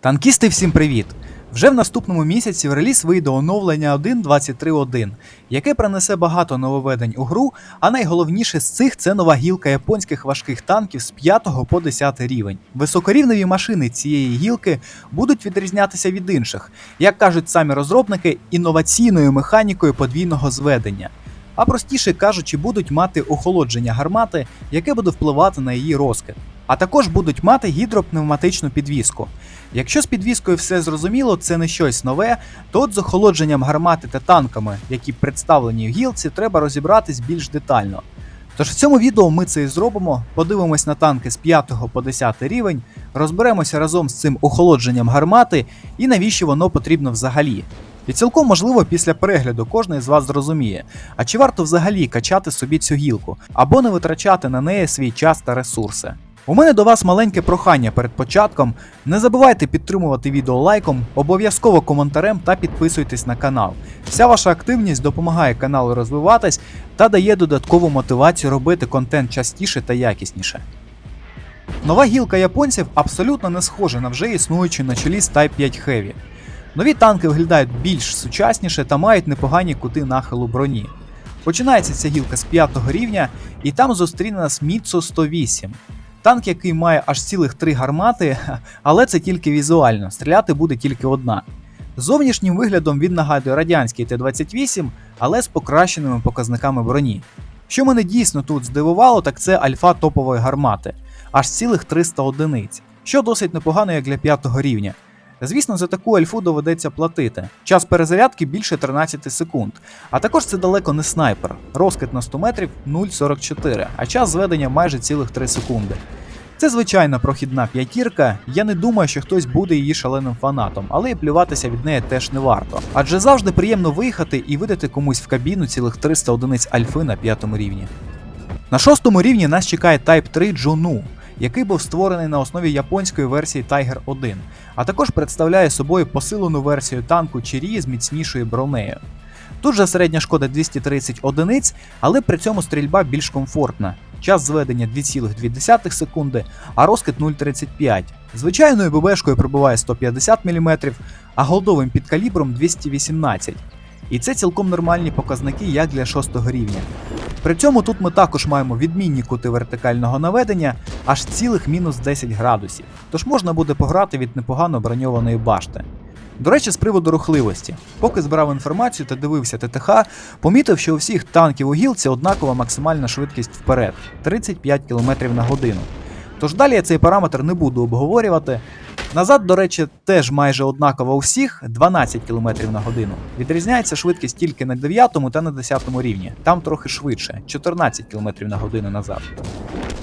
Танкісти, всім привіт! Вже в наступному місяці в реліз вийде оновлення 1.23.1, яке принесе багато нововведень у гру, а найголовніше з цих це нова гілка японських важких танків з 5 по 10 рівень. Високорівневі машини цієї гілки будуть відрізнятися від інших, як кажуть самі розробники, інноваційною механікою подвійного зведення. А простіше кажучи, будуть мати охолодження гармати, яке буде впливати на її розкид. А також будуть мати гідропневматичну підвіску. Якщо з підвіскою все зрозуміло, це не щось нове, то от з охолодженням гармати та танками, які представлені в гілці, треба розібратись більш детально. Тож в цьому відео ми це і зробимо, подивимось на танки з 5 по 10 рівень, розберемося разом з цим охолодженням гармати і навіщо воно потрібно взагалі. І цілком можливо після перегляду кожен з вас зрозуміє, а чи варто взагалі качати собі цю гілку, або не витрачати на неї свій час та ресурси. У мене до вас маленьке прохання перед початком. Не забувайте підтримувати відео лайком, обов'язково коментарем та підписуйтесь на канал. Вся ваша активність допомагає каналу розвиватись та дає додаткову мотивацію робити контент частіше та якісніше. Нова гілка японців абсолютно не схожа на вже існуючу на чолі з Type 5 Heavy. Нові танки виглядають більш сучасніше та мають непогані кути нахилу броні. Починається ця гілка з 5 рівня, і там зустріне нас Міцу 108. Танк, який має аж цілих три гармати, але це тільки візуально, стріляти буде тільки одна. Зовнішнім виглядом він нагадує радянський Т-28, але з покращеними показниками броні. Що мене дійсно тут здивувало, так це альфа топової гармати, аж цілих 300 одиниць, що досить непогано як для 5 рівня. Звісно, за таку альфу доведеться платити. Час перезарядки більше 13 секунд. А також це далеко не снайпер. Розкид на 100 метрів 0,44, а час зведення майже цілих 3 секунди. Це звичайна прохідна п'ятірка. Я не думаю, що хтось буде її шаленим фанатом, але і плюватися від неї теж не варто. Адже завжди приємно виїхати і видати комусь в кабіну цілих 300 одиниць альфи на п'ятому рівні. На шостому рівні нас чекає Type 3 Джуну, який був створений на основі японської версії Tiger 1, а також представляє собою посилену версію танку Чирі з міцнішою бронею. Тут же середня шкода 230 одиниць, але при цьому стрільба більш комфортна. Час зведення 2,2 секунди, а розкид 0,35. Звичайною ББшкою пробиває 150 мм, а голдовим підкалібром 218. І це цілком нормальні показники як для 6 рівня. При цьому тут ми також маємо відмінні кути вертикального наведення аж цілих мінус 10 градусів, тож можна буде пограти від непогано броньованої башти. До речі, з приводу рухливості. Поки збирав інформацію та дивився ТТХ, помітив, що у всіх танків у гілці однакова максимальна швидкість вперед 35 км на годину. Тож далі я цей параметр не буду обговорювати. Назад, до речі, теж майже однакова у всіх 12 км на годину. Відрізняється швидкість тільки на 9 та на 10 рівні, там трохи швидше 14 км на годину назад.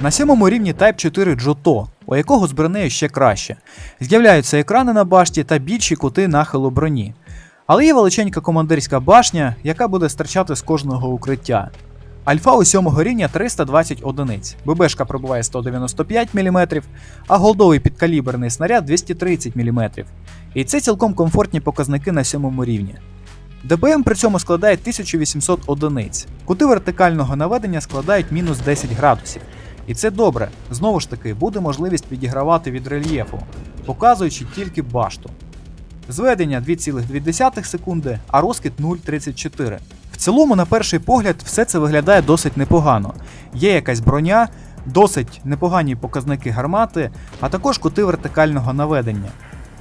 На сьомому рівні Type 4 Джото, у якого з бронею ще краще. З'являються екрани на башті та більші кути нахилу броні. Але є величенька командирська башня, яка буде стирчати з кожного укриття. Альфа у сьомого рівня 320 одиниць, ББшка пробуває 195 мм, а голдовий підкаліберний снаряд 230 мм. І це цілком комфортні показники на сьомому рівні. ДБМ при цьому складає 1800 одиниць. Кути вертикального наведення складають мінус 10 градусів. І це добре. Знову ж таки, буде можливість відігравати від рельєфу, показуючи тільки башту. Зведення 2,2 секунди, а розкид 0,34. В цілому, на перший погляд, все це виглядає досить непогано. Є якась броня, досить непогані показники гармати, а також кути вертикального наведення.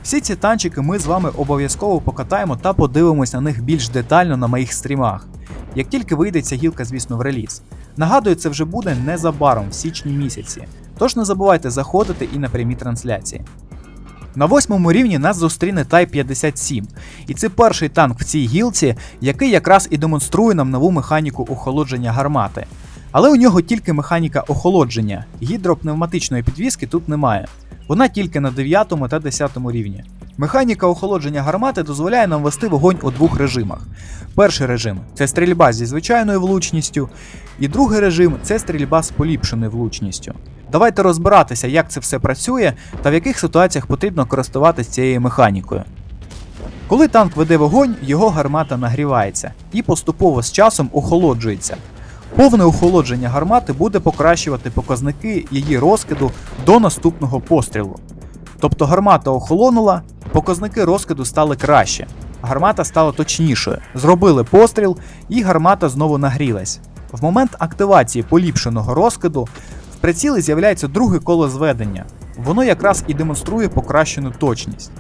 Всі ці танчики ми з вами обов'язково покатаємо та подивимось на них більш детально на моїх стрімах. Як тільки вийде ця гілка, звісно, в реліз. Нагадую, це вже буде незабаром в січні місяці. Тож не забувайте заходити і на прямі трансляції. На восьмому рівні нас зустріне Type 57, і це перший танк в цій гілці, який якраз і демонструє нам нову механіку охолодження гармати. Але у нього тільки механіка охолодження, гідропневматичної підвіски тут немає. Вона тільки на 9 та 10 рівні. Механіка охолодження гармати дозволяє нам вести вогонь у двох режимах. Перший режим це стрільба зі звичайною влучністю, і другий режим це стрільба з поліпшеною влучністю. Давайте розбиратися, як це все працює та в яких ситуаціях потрібно користуватися цією механікою. Коли танк веде вогонь, його гармата нагрівається і поступово з часом охолоджується. Повне охолодження гармати буде покращувати показники її розкиду до наступного пострілу. Тобто гармата охолонула, показники розкиду стали краще. Гармата стала точнішою. Зробили постріл, і гармата знову нагрілась. В момент активації поліпшеного розкиду прицілі з'являється друге коло зведення. Воно якраз і демонструє покращену точність.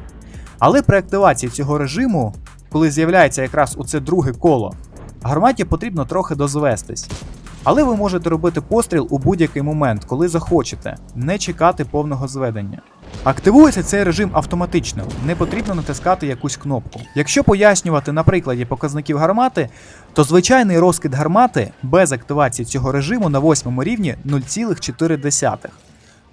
Але при активації цього режиму, коли з'являється якраз оце друге коло, гарматі потрібно трохи дозвестись. Але ви можете робити постріл у будь-який момент, коли захочете, не чекати повного зведення. Активується цей режим автоматично, не потрібно натискати якусь кнопку. Якщо пояснювати на прикладі показників гармати, то звичайний розкид гармати без активації цього режиму на восьмому рівні 0,4.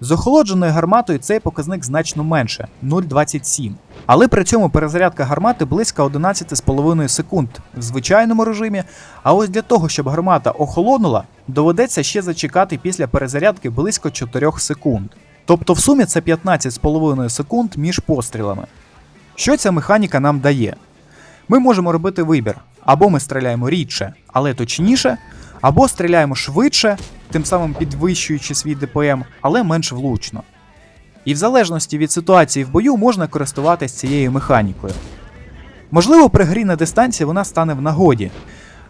З охолодженою гарматою цей показник значно менше 0,27. Але при цьому перезарядка гармати близько 11,5 секунд в звичайному режимі. А ось для того, щоб гармата охолонула, доведеться ще зачекати після перезарядки близько 4 секунд. Тобто в сумі це 15,5 секунд між пострілами. Що ця механіка нам дає? Ми можемо робити вибір: або ми стріляємо рідше, але точніше, або стріляємо швидше, тим самим підвищуючи свій ДПМ, але менш влучно. І в залежності від ситуації в бою можна користуватись цією механікою. Можливо, при грі на дистанції вона стане в нагоді,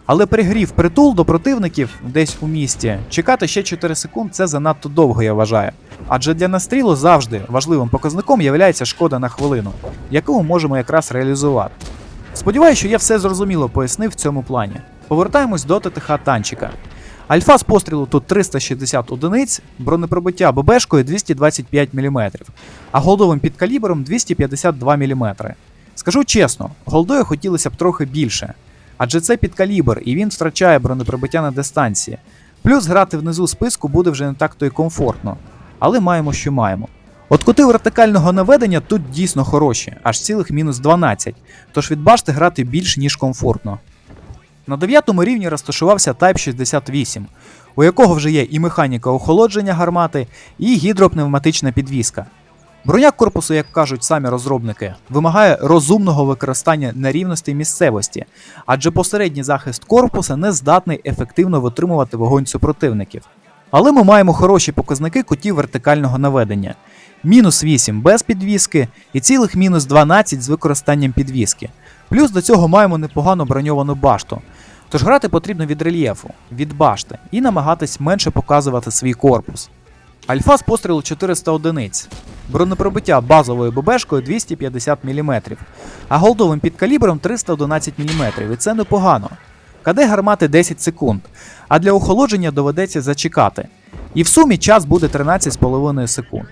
але при грі в притул до противників десь у місті чекати ще 4 секунд це занадто довго, я вважаю. Адже для настрілу завжди важливим показником є шкода на хвилину, яку ми можемо якраз реалізувати. Сподіваюся, що я все зрозуміло пояснив в цьому плані. Повертаємось до ТТХ танчика. Альфа з пострілу тут 360 одиниць, бронепробиття ББшкою 225 мм, а голдовим підкалібром 252 мм. Скажу чесно, голдою хотілося б трохи більше, адже це підкалібр і він втрачає бронепробиття на дистанції. Плюс грати внизу списку буде вже не так то й комфортно, але маємо, що маємо. От кути вертикального наведення тут дійсно хороші, аж цілих мінус 12, тож від башти грати більш ніж комфортно. На 9 рівні розташувався Type 68, у якого вже є і механіка охолодження гармати, і гідропневматична підвіска. Броня корпусу, як кажуть самі розробники, вимагає розумного використання нерівностей місцевості, адже посередній захист корпуса не здатний ефективно витримувати вогонь супротивників. Але ми маємо хороші показники кутів вертикального наведення: мінус 8 без підвіски і цілих мінус 12 з використанням підвіски. Плюс до цього маємо непогану броньовану башту. Тож грати потрібно від рельєфу, від башти і намагатись менше показувати свій корпус. Альфа з пострілу 400 одиниць, бронепробиття базовою ББшкою 250 мм, а голдовим підкалібром 311 мм, і це непогано. КД гармати 10 секунд, а для охолодження доведеться зачекати. І в сумі час буде 13,5 секунд.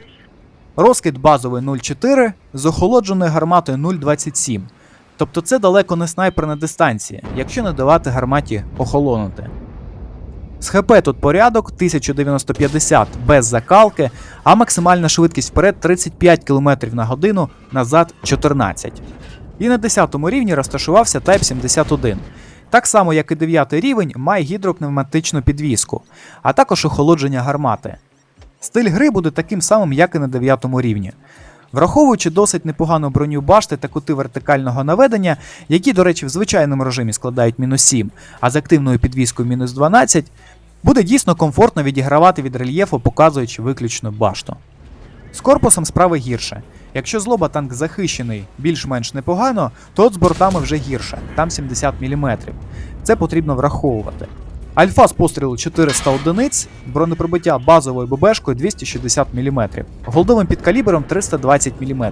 Розкид базовий 0,4 з охолодженою гарматою 0,27. Тобто це далеко не снайпер на дистанції, якщо не давати гарматі охолонути. З ХП тут порядок 1950 без закалки, а максимальна швидкість вперед 35 км на годину, назад 14. І на 10 рівні розташувався Type 71. Так само, як і 9 рівень, має гідропневматичну підвіску, а також охолодження гармати. Стиль гри буде таким самим, як і на 9 рівні. Враховуючи досить непогану броню башти та кути вертикального наведення, які, до речі, в звичайному режимі складають мінус 7, а з активною підвіскою мінус 12, буде дійсно комфортно відігравати від рельєфу, показуючи виключно башту. З корпусом справи гірше. Якщо злоба танк захищений більш-менш непогано, то от з бортами вже гірше, там 70 мм. Це потрібно враховувати. Альфа з пострілу 400 одиниць, бронепробиття базовою ББшкою 260 мм, голдовим підкалібером 320 мм.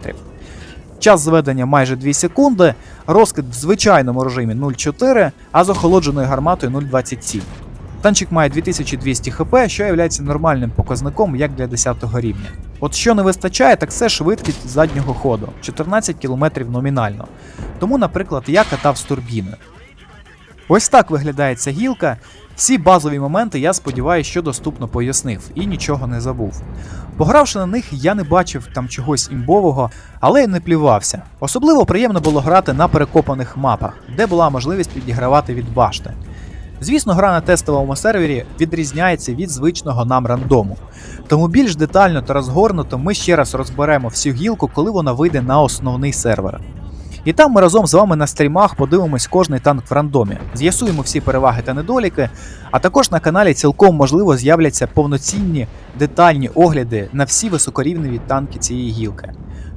Час зведення майже 2 секунди, розкид в звичайному режимі 0,4, а з охолодженою гарматою 0,27. Танчик має 2200 хп, що є нормальним показником як для 10 рівня. От що не вистачає, так це швидкість заднього ходу 14 км номінально. Тому, наприклад, я катав з турбіною. Ось так виглядає ця гілка. Всі базові моменти, я сподіваюся, що доступно пояснив і нічого не забув. Погравши на них, я не бачив там чогось імбового, але й не плювався. Особливо приємно було грати на перекопаних мапах, де була можливість підігравати від башти. Звісно, гра на тестовому сервері відрізняється від звичного нам рандому. Тому більш детально та розгорнуто ми ще раз розберемо всю гілку, коли вона вийде на основний сервер. І там ми разом з вами на стрімах подивимось кожний танк в рандомі, з'ясуємо всі переваги та недоліки, а також на каналі цілком можливо з'являться повноцінні детальні огляди на всі високорівневі танки цієї гілки.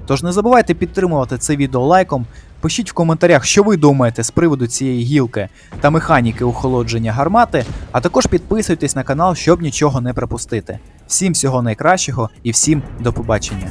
Тож не забувайте підтримувати це відео лайком, пишіть в коментарях, що ви думаєте з приводу цієї гілки та механіки охолодження гармати, а також підписуйтесь на канал, щоб нічого не пропустити. Всім всього найкращого і всім до побачення.